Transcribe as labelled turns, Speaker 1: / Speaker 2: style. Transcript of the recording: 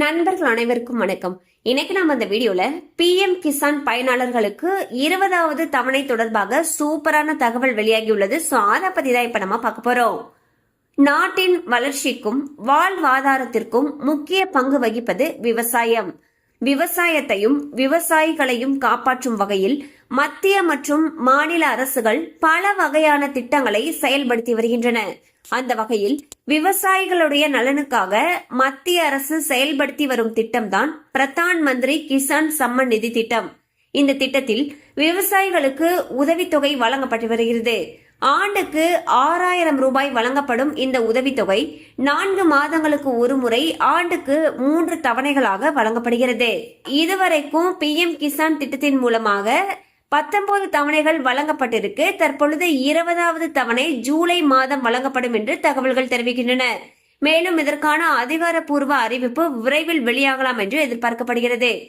Speaker 1: நண்பர்கள் அனைவருக்கும் வணக்கம். இன்னைக்கு நம்ம இந்த வீடியோல பிஎம் கிசான் பயனாளர்களுக்கு இருபதாவது தவணை தொடர்பாக சூப்பரான தகவல் வெளியாகியுள்ளது. சோ அதை பத்தி தான் இப்ப நம்ம பார்க்க போறோம். நாட்டின் வளர்ச்சிக்கும் வாழ்வாதாரத்திற்கும் முக்கிய பங்கு வகிப்பது விவசாயம். விவசாயத்தையும் விவசாயிகளையும் காப்பாற்றும் வகையில் மத்திய மற்றும் மாநில அரசுகள் பல வகையான திட்டங்களை செயல்படுத்தி வருகின்றன. அந்த வகையில் விவசாயிகளுடைய நலனுக்காக மத்திய அரசு செயல்படுத்தி வரும் திட்டம்தான் பிரதான் மந்திரி கிசான் சம்மன் நிதி திட்டம். இந்த திட்டத்தில் விவசாயிகளுக்கு உதவித்தொகை வழங்கப்பட்டு வருகிறது. ஆண்டுக்கு ஆறாயிரம் ரூபாய் வழங்கப்படும் இந்த உதவித்தொகை நான்கு மாதங்களுக்கு ஒரு முறை ஆண்டுக்கு மூன்று தவணைகளாக வழங்கப்படுகிறது. இதுவரைக்கும் பிஎம் கிசான் திட்டத்தின் மூலமாக பத்தொன்பது தவணைகள் வழங்கப்பட்டிருக்கு. தற்பொழுது இருபதாவது தவணை ஜூலை மாதம் வழங்கப்படும் என்று தகவல்கள் தெரிவிக்கின்றன. மேலும் இதற்கான அதிகாரப்பூர்வ அறிவிப்பு விரைவில் வெளியாகலாம் என்று எதிர்பார்க்கப்படுகிறது.